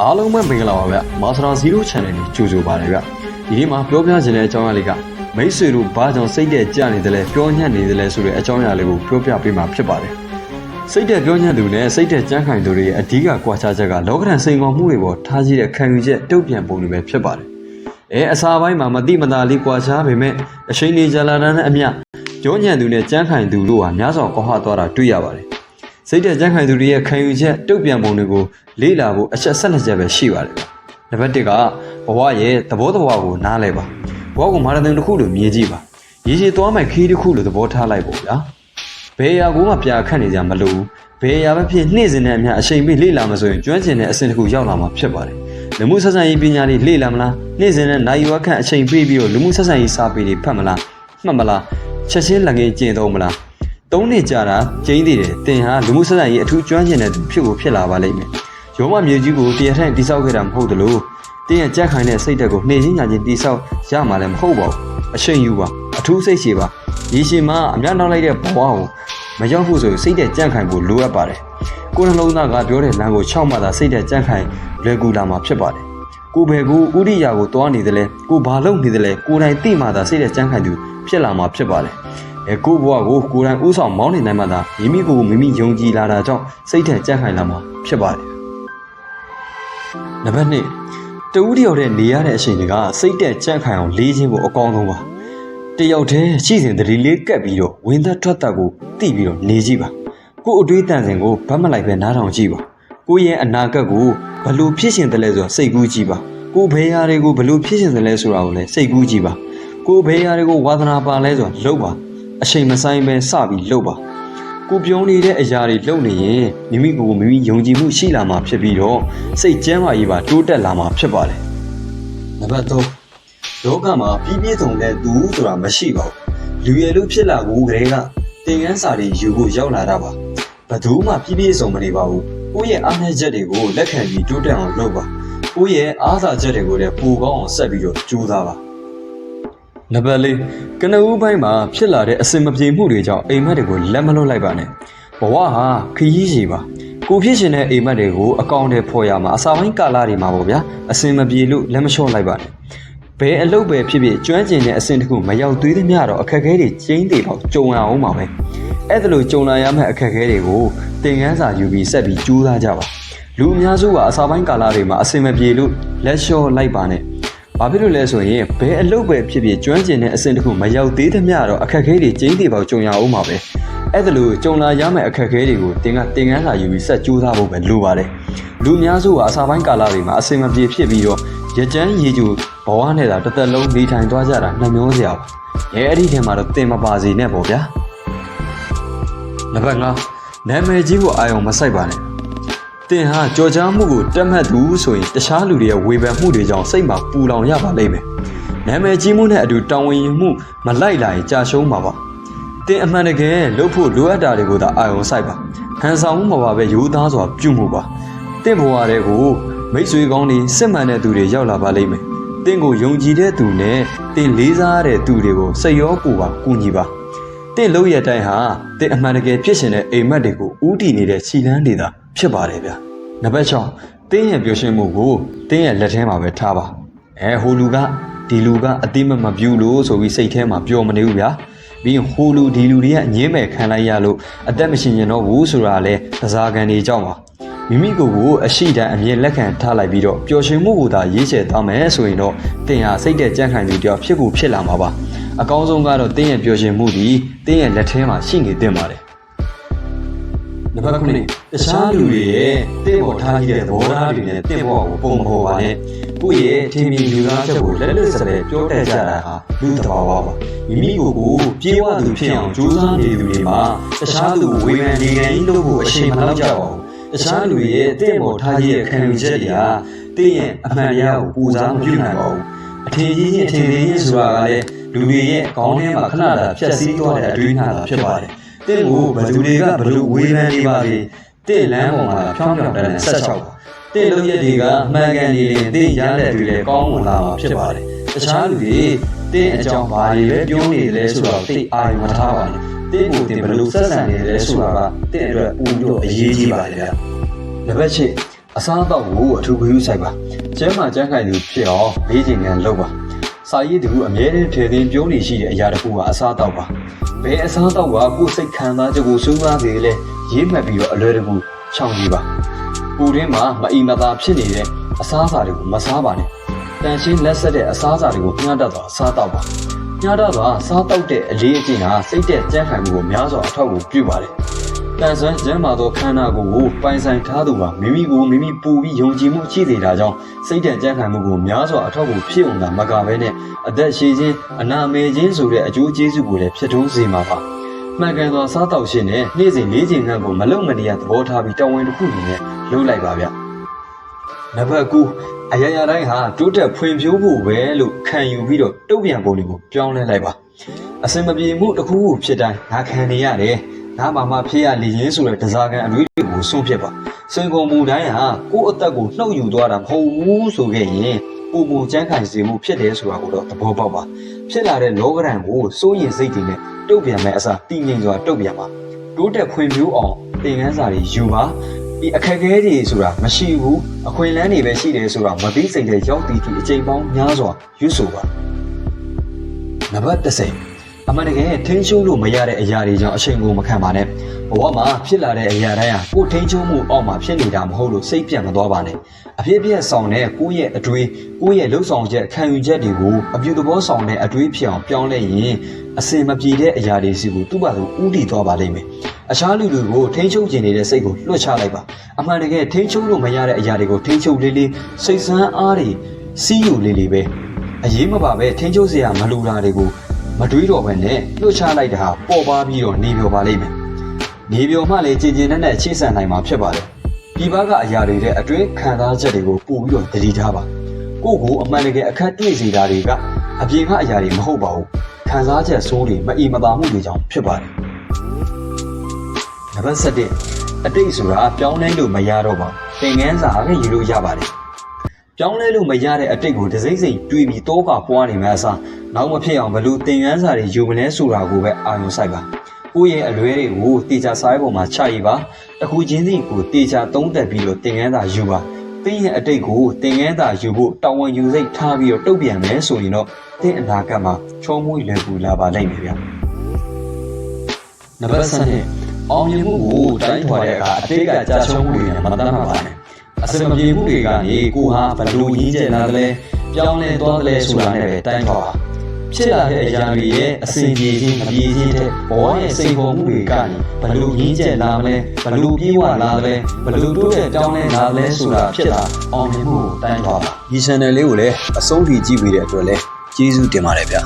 အားလုံးပဲမင်္ဂလာပါဗျမာစတာ0 channel ကိုကြိုဆိုပါရစေဗျဒီနေ့မှာပြောပြချင်တဲ့အကြောင်းအရာလေးကမိတ်ဆွေတို့ဘာကြောင့်စိတ်တဲ့ကြနေတယ်လဲပြောညံ့နေတယ်လဲဆိုတဲ့အကြောင်းအရာလေးကိုပြောပြပေးမှာဖြစ်ပါတယ်စိတ်တဲ့ပြောညံ့သူနဲ့စိတ်တဲ့ကြမ်းခိုင်သူတွေရဲ့အဓိကကွာခြားချက်ကလောကဓာတ်စိန်ခေါ်မှုတွေပေါ်ထားကြည့်တဲ့ခံယူချက်တုတ်ပြန်ပုံတွေပဲဖြစ်ပါတယ်အဲအစာပိုင်းမှာမတိမတာလေးကွာခြားပေမဲ့အချိန်ကြီးကြာလာတဲ့အမျှပြောညံ့သူနဲ့ကြမ်းခိုင်သူတို့ဟာများစွာကွာဟသွားတာတွေ့ရပါတယ် စိတ်တဲ့ကြမ်းခိုင်သူတွေရဲ့ခံယူချက်တုတ်ပြန်ပုံတွေကိုလေ့လာဖို့အချက်ဆက်လက်ချက်ပဲရှိပါတယ်နံပါတ်1ကဘဝရဲ့သဘောတဘာကိုနားလဲပါဘဝကိုမာရသွန်တစ်ခုလိုမြင်ကြည့်ပါရေရှည်သွားမဲ့ခီးတစ်ခုလိုသဘောထားလိုက်ပေါ့ဗျာဘယ်အရာကိုမှပြာခတ်နေကြမလို့ဘယ်အရာပဲဖြစ်နှိမ့်စင်တဲ့အမြအချိန်ပြည့်လေ့လာမှဆိုရင်ကျွမ်းကျင်တဲ့အဆင့်တစ်ခုရောက်လာမှာဖြစ်ပါတယ်လူမှုဆက်ဆံရေးပညာတွေလေ့လာမလားနှိမ့်စင်တဲ့နိုင်ရွက်ခန့်အချိန်ပြည့်ပြီးတော့လူမှုဆက်ဆံရေးစာပေတွေဖတ်မလားမှတ်မလားချက်ချင်းလက်ငယ်ကျင့်သုံးမလား သုံးနှစ်ကြာတာကျင်းသေးတယ်တင်ဟာလူမှုဆက်ဆံရေးအထူးကျွမ်းကျင်တဲ့သူဖြစ်ကိုဖြစ်လာပါလိမ့်မယ်ရုံးမမြေကြီးကိုတရားထိုင်တိဆောက်ခဲ့တာမဟုတ်တလို့တင်းရဲ့ကြက်ခိုင်တဲ့စိတ်တက်ကိုနှိမ့်ချင်းညာချင်းတိဆောက်ရမှာလည်းမဟုတ်ပါဘူးအချိန်ယူပါအထူးစိတ်ရှည်ပါရေရှည်မှာအများနောက်လိုက်တဲ့ဘဝကိုမရောက်ဖို့ဆိုရင်စိတ်တဲ့ကြန့်ခိုင်ဖို့လိုအပ်ပါတယ်ကိုယ်နှလုံးသားကပြောတဲ့လမ်းကို၆မှသာစိတ်တဲ့ကြန့်ခိုင်လွယ်ကူလာမှာဖြစ်ပါတယ်ကိုယ်ပဲကိုဥရိယာကိုတွားနေတယ်လဲကိုဘာလုပ်နေတယ်လဲကိုယ်တိုင်သိမှသာစိတ်တဲ့ကြန့်ခိုင်သူဖြစ်လာမှာဖြစ်ပါတယ် အဲကိုဘဝကိုကိုယ်တိုင်ဥဆောင်မောင်းနေနိုင်မှသာမိမိကိုယ်ကိုမိမိယုံကြည်လာတာကြောင့်စိတ်ထက်ကြန့်ခိုင်လာမှာဖြစ်ပါတယ်နံပါတ်2တဦးတယောက်တည်းနေရတဲ့အချိန်တွေကစိတ်တက်ကြန့်ခိုင်အောင်လေးခြင်းကိုအကောင်းဆုံးပါတယောက်တည်းရှိစဉ်တတိလေးကပ်ပြီးတော့ဝင်သက်ထွက်သက်ကိုတိပြီးတော့နေကြည့်ပါကို့အတွေးတန်စင်ကိုဗတ်မလိုက်ပဲနားထောင်ကြည့်ပါကိုယ့်ရဲ့အနာဂတ်ကိုဘလို့ဖြစ်ရှင်တယ်လဲဆိုတာစိတ်ကူးကြည့်ပါကိုယ်ဘယ်ရာတွေကိုဘလို့ဖြစ်ရှင်တယ်လဲဆိုတာကိုလည်းစိတ်ကူးကြည့်ပါကိုယ်ဘယ်ရာတွေကိုဝါသနာပါလဲဆိုတာလုပ်ပါ အချိန်မဆိုင်ပဲစပြီးလုပ်ပါကိုပြုံးနေတဲ့အရာတွေလုပ်နေရင်မိမိကိုယ်ကိုမိမိယုံကြည်မှုရှိလာမှာဖြစ်ပြီးတော့စိတ်ကျမ်းမာရေးပါတိုးတက်လာမှာဖြစ်ပါတယ်နံပါတ်3လောကမှာပြည့်ပြည့်စုံတဲ့သူဆိုတာမရှိပါဘူးလူရည်လို့ဖြစ်လာကိုကလေးကသင်ခန်းစာတွေယူဖို့ရောက်လာတာပါဘယ်သူမှပြည့်ပြည့်စုံမနေပါဘူးကိုယ့်ရဲ့အားနည်းချက်တွေကိုလက်ခံပြီးတိုးတက်အောင်လုပ်ပါကိုယ့်ရဲ့အားသာချက်တွေကိုလည်းပိုကောင်းအောင်ဆက်ပြီးတော့ကြိုးစားပါ နံပါတ်၄ကနဦးပိုင်းမှာဖြစ်လာတဲ့အစင်မပြေမှုတွေကြောင့်အိမ်မက်တွေကိုလက်မလွတ်လိုက်ပါနဲ့ဘဝဟာခရီးရှည်ပါကိုဖြစ်ရှင်တဲ့အိမ်မက်တွေကိုအကောင့်တွေဖော်ရမှာအစာပိုင်းကာလတွေမှာပေါ့ဗျာအစင်မပြေလို့လက်မလျှော့လိုက်ပါနဲ့ဘယ်အလုပ်ပဲဖြစ်ဖြစ်ကျွမ်းကျင်တဲ့အဆင့်တစ်ခုမရောက်သေးသမျှတော့အခက်အခဲတွေကျင်းသေးတော့ကြုံရအောင်ပါပဲအဲ့ဒါလို့ကြုံလာရမယ့်အခက်အခဲတွေကိုသင်ခန်းစာယူပြီးဆက်ပြီးကြိုးစားကြပါလူအများစုကအစာပိုင်းကာလတွေမှာအစင်မပြေလို့လက်လျှော့လိုက်ပါနဲ့ ဘာဖြစ်လို့လဲဆိုရင်ဘယ်အလုပ်ပဲဖြစ်ဖြစ်ကျွမ်းကျင်တဲ့အဆင့်တစ်ခုမရောက်သေးသမျှတော့အခက်အခဲတွေကျင်းသေးပေါ့ကြုံရအောင်ပါပဲအဲ့ဒါလို့ကြုံလာရမယ့်အခက်အခဲတွေကိုသင်ကသင်ခန်းစာယူပြီးဆက်ကြိုးစားဖို့ပဲလိုပါတယ်လူအများစုကအစာပိုင်းကာလတွေမှာအစင်မပြေဖြစ်ပြီးတော့ရကြမ်းရေကျူဘဝနဲ့သာတစ်သက်လုံးနေထိုင်သွားကြတာနှမျောစရာပါရဲအဲ့ဒီထဲမှာတော့တင်မပါစေနဲ့ပေါ့ဗျာနံပါတ်5နာမည်ကြီးကိုအာယုံမဆိုင်ပါနဲ့ တင်ဟာကြော်ကြားမှုကိုတက်မှတ်သူဆိုရင်တခြားလူတွေရဲ့ဝေဖန်မှုတွေကြောင့်စိတ်မှာပူလောင်ရပါလိမ့်မယ်နာမည်ကြီးမှုနဲ့အတူတောင်းဝင်ယူမှုမလိုက်လာရင်ကြာရှုံးမှာပါတင်အမှန်တကယ်လုပ်ဖို့လိုအပ်တာတွေကိုသာအာယုံဆိုင်ပါဟန်ဆောင်မှုမှာပါပဲယူသားစွာပြုမှုပါတင့်ဘဝတွေကိုမိတ်ဆွေကောင်းတွေစစ်မှန်တဲ့သူတွေရောက်လာပါလိမ့်မယ်။တင့်ကိုယုံကြည်တဲ့သူနဲ့တင်လေးစားတဲ့သူတွေကိုစိတ်ရောကိုယ်ပါကူညီပါ။တင့်လို့ရတဲ့အတိုင်းဟာတင်အမှန်တကယ်ဖြစ်ရှင်တဲ့အိမ်မက်တွေကိုဥတီနေတဲ့ခြိလန်းတွေသာ ဖြစ်ပါတယ်ဗျာ။နံပါတ်6တင်းရဲ့ပြောရှင်းမှုကိုတင်းရဲ့လက်ထဲမှာပဲထားပါ။အဲဟိုလူကဒီလူကအတိမမပြူလို့ဆိုပြီးစိတ်ထဲမှာပျော်မနေဘူးဗျာ။ပြီးရင်ဟိုလူဒီလူတွေကအငင်းမဲ့ခံလိုက်ရလို့အသက်မရှင်ကျင်တော့ဘူးဆိုတာလဲသစားကန်တွေကြောင့်ပါမိမိကိုယ်ကိုအရှိတန်းအမြင်လက်ခံထားလိုက်ပြီးတော့ပျော်ရွှင်မှုကိုသာရေးချယ်သွားမယ်ဆိုရင်တော့တင်ဟာစိတ်တဲ့ကြံ့ခိုင်သူတယောက်ဖြစ်ကိုဖြစ်လာမှာပါအကောင်းဆုံးကတော့တင်းရဲ့ပျော်ရွှင်မှုဒီတင်းရဲ့လက်ထဲမှာရှိနေတင်ပါတယ် နံပါတ်9တခြားလူတွေရဲ့တင့်ပေါ်ထားကြည့်တဲ့သဘောထားတွေနဲ့တင့်ပေါ်ကိုပုံမပေါ်ပါနဲ့ကိုယ့်ရဲ့ထင်မြင်ယူသားချက်ကိုလက်လွတ်စပယ်ပြောတတ်ကြတာဟာလူတဘာဝပါမိမိကိုယ်ကိုပြေးဝသူဖြစ်အောင်ကြိုးစားနေသူတွေမှာတခြားသူဝေဖန်နေကြရင်လို့ကိုအချိန်မလောက်ကြပါဘူးတခြားလူရဲ့တင့်ပေါ်ထားကြည့်တဲ့ခံယူချက်တွေကတင့်ရဲ့အမှန်တရားကိုပူစားမပြုနိုင်ပါဘူးအထင်ကြီးချင်းအထင်သေးချင်းဆိုတာကလည်းလူတွေရဲ့ခေါင်းထဲမှာခဏတာဖြတ်စည်းသွားတဲ့အတွေးနာတာဖြစ်ပါတယ် တင့်ကိုဘယ်သူတွေကဘယ်လိုဝေဖန်နေပါလေတင့်လမ်းပေါ်မှာဖြောင်းဖြောင်းတန်းတန်းဆက်ချောက်ပါတင့်လုံးရက်တွေကအမှန်ကန်နေရင်တင့်ရတဲ့တွေလည်းကောင်းဝင်လာမှာဖြစ်ပါတယ်တခြားလူတွေတင့်အကြောင်းဘာတွေပဲပြောနေတယ်ဆိုတော့တိတ်အာရုံမထားပါနဲ့တင့်ကိုတင်ဘယ်လိုဆက်ဆံနေလဲဆိုတာကတင့်အတွက်ပူပြီးတော့အရေးကြီးပါတယ်ဗျနံပါတ်၈အစားအသောက်ကိုအထူးဂရုစိုက်ပါကျန်းမာကြမ်းခိုင်သူဖြစ်အောင်လေးချိန်ကန်လုပ်ပါ စာရေးသူအမြဲတမ်းထည့်သွင်းပြောနေရှိတဲ့အရာတစ်ခုကအစားအသောက်ပါဘယ်အစားအသောက်ကကိုယ်စိတ်ခံစားချက်ကိုစိုးစားစေလဲရေးမှတ်ပြီးတော့အလွယ်တကူချောင်းကြည့်ပါပူရင်းမှာမအီမသာဖြစ်နေတဲ့အစားအစာတွေကိုမစားပါနဲ့တန်ရှင်းလက်ဆက်တဲ့အစားအစာတွေကိုမျှတတော့စားတော့ပါမျှတတော့စားတော့တဲ့အလေးအကျင့်ဟာစိတ်တဲ့ကြမ်းခိုင်မှုကိုများစွာအထောက်အကူပြုပါတယ် တန်ဆွမ်းကျမ်းမာသောခန္ဓာကိုယ်ကိုပိုင်ဆိုင်ထားသူဟာမိမိကိုမိမိပူပြီးယုံကြည်မှုရှိနေတာကြောင့်စိတ်တန်ကြံ့ခိုင်မှုကိုများစွာအထောက်အကူဖြစ်အောင်သာမကဘဲနဲ့အသက်ရှည်ခြင်းအနာမေခြင်းဆိုတဲ့အကျိုးကျေးဇူးကိုလည်းဖြစ်ထွန်းစေမှာပါမှန်ကန်သောစားတောက်ရှင်နဲ့နေ့စဉ်လေးချိန်ခန့်ကိုမလုံမနေရသဘောထားပြီးတောင်းဝန်တစ်ခုအနေနဲ့လုပ်လိုက်ပါဗျနံပါတ်9အရာရာတိုင်းဟာတိုးတက်ဖွံ့ဖြိုးဖို့ပဲလို့ခံယူပြီးတော့တုံ့ပြန်ပုံတွေကိုပြောင်းလဲလိုက်ပါအစင်မပြေမှုတစ်ခုခုဖြစ်တိုင်းငါခံနေရတယ် ငါမှမှဖြစ်ရလေရင်ဆိုတဲ့တစားကန်အတွေးတွေကိုဆုံးဖြတ်ပါစင်ကုန်မူတိုင်းဟာကိုယ့်အသက်ကိုနှုတ်ယူသွားတာမဟုတ်ဘူးဆိုခဲ့ရင်ပုံပုံချမ်းခိုင်စေမှုဖြစ်တယ်ဆိုတာကိုတော့သဘောပေါက်ပါဖြစ်လာတဲ့လောကရန်ကိုစိုးရင်စိတ်တွေနဲ့တုံ့ပြန်မဲ့အစားတည်ငြိမ်စွာတုံ့ပြန်ပါတိုးတက်ဖွံ့ဖြိုးအောင်သင်ခန်းစာတွေယူပါဒီအခက်အခဲတွေဆိုတာမရှိဘူးအခွင့်အလမ်းတွေပဲရှိတယ်ဆိုတာမသိစိတ်တဲ့ရောက်တည်သည့်အချိန်ပေါင်းများစွာရွတ်ဆိုပါနံပါတ်30 အမှန်တကယ်ထိန်းချုပ်လို့မရတဲ့အရာတွေကြောင့်အချိန်ကိုမခံပါနဲ့ဘဝမှာဖြစ်လာတဲ့အရာတိုင်းဟာကိုယ်ထိန်းချုပ်မှုအောက်မှာဖြစ်နေတာမဟုတ်လို့စိတ်ပြတ်မသွားပါနဲ့အဖြစ်အပျက်ဆောင်တဲ့ကိုယ့်ရဲ့အတွေးကိုယ့်ရဲ့လှုပ်ဆောင်ချက်ခံယူချက်တွေကိုအပြုသဘောဆောင်တဲ့အတွေးဖြစ်အောင်ပြောင်းလဲရင်အစင်မပြေတဲ့အရာတွေစီကိုသူ့ဘာသူဥတည်သွားပါလိမ့်မယ်အခြားလူတွေကိုထိန်းချုပ်ခြင်းနေတဲ့စိတ်ကိုလွှတ်ချလိုက်ပါအမှန်တကယ်ထိန်းချုပ်လို့မရတဲ့အရာတွေကိုထိန်းချုပ်လေးလေးစိတ်ဆန်းအားတွေစီးယူလေးလေးပဲအရေးမပါပဲထိန်းချုပ်စရာမလိုတာတွေကို မတွေးတော့ဘဲနဲ့လွှတ်ချလိုက်တာဟာပေါ်ပါပြီးတော့နေပြောပါလိမ့်မယ်နေပြောမှလည်းကြည်ကျင်တဲ့နဲ့ချိဆန်နိုင်မှာဖြစ်ပါတယ်ဒီဘက်ကအရာတွေတဲ့အတွင်းခံစားချက်တွေကိုပို့ပြီးတော့တတိထားပါကိုယ့်ကိုအမှန်တကယ်အခက်တွေ့စေတာတွေကအပြင်ကအရာတွေမဟုတ်ပါဘူးခံစားချက်ဆိုးတွေမအီမသာမှုတွေကြောင့်ဖြစ်ပါတယ်နံပါတ်7အတိတ်ဆိုတာပြောင်းလဲလို့မရတော့ပါဘူးသင်ငန်းစာပဲယူလို့ရပါတယ်ပြောင်းလဲလို့မရတဲ့အတိတ်ကိုဒစိမ့်စိမ့်တွေးပြီးတော့ကပွားနေမှအစား နောက်မဖြစ်အောင်ဘလို့သင်ခန်းစာတွေယူမလဲဆိုတာကိုပဲအာရုံစိုက်ပါကိုယ့်ရဲ့အလွဲတွေကိုတေချာစားပေါ်မှာချရည်ပါတစ်ခုချင်းစီကိုတေချာသုံးသက်ပြီးတော့သင်ခန်းစာယူပါသင်ရဲ့အတိတ်ကိုသင်ခန်းစာယူဖို့တောင်းဝန်ယူစိတ်ထားပြီးတော့တုတ်ပြန်မယ်ဆိုရင်တော့သင်အနာဂတ်မှာချောမွေ့လွယ်ကူလာပါလိမ့်မယ်ဗျာနံပါတ်7အောင်မြင်မှုကိုတိုင်းထွာတဲ့အခါအတိတ်ကကြာရှုံးမှုတွေနဲ့မတတ်မှတ်ပါနဲ့အစမပြေမှုတွေကနေကိုဟာဘလို့ရင်းကျက်လာတယ်လဲပြောင်းလဲသွားတယ်လဲဆိုတာနဲ့ပဲတိုင်းထွာပါ ဖြစ်လာတဲ့အရာတွေရဲ့အစဉ်ပြေခြင်းမပြေခြင်းတဲ့ဘောရဲ့စိန်ခေါ်မှုတွေကနေဘလို့ရင်းကျက်လာမလဲဘလို့ပြေးဝလာတယ်လဲဘလို့တိုးတက်ပြောင်းလဲလာတယ်လဲဆိုတာဖြစ်တာအောင်မြင်မှုကိုတိုင်းထွာပါဒီ channel လေးကိုလည်းအဆုံးထိကြည့်ပြီးတဲ့အတွက်လည်းကျေးဇူးတင်ပါတယ်ဗျာ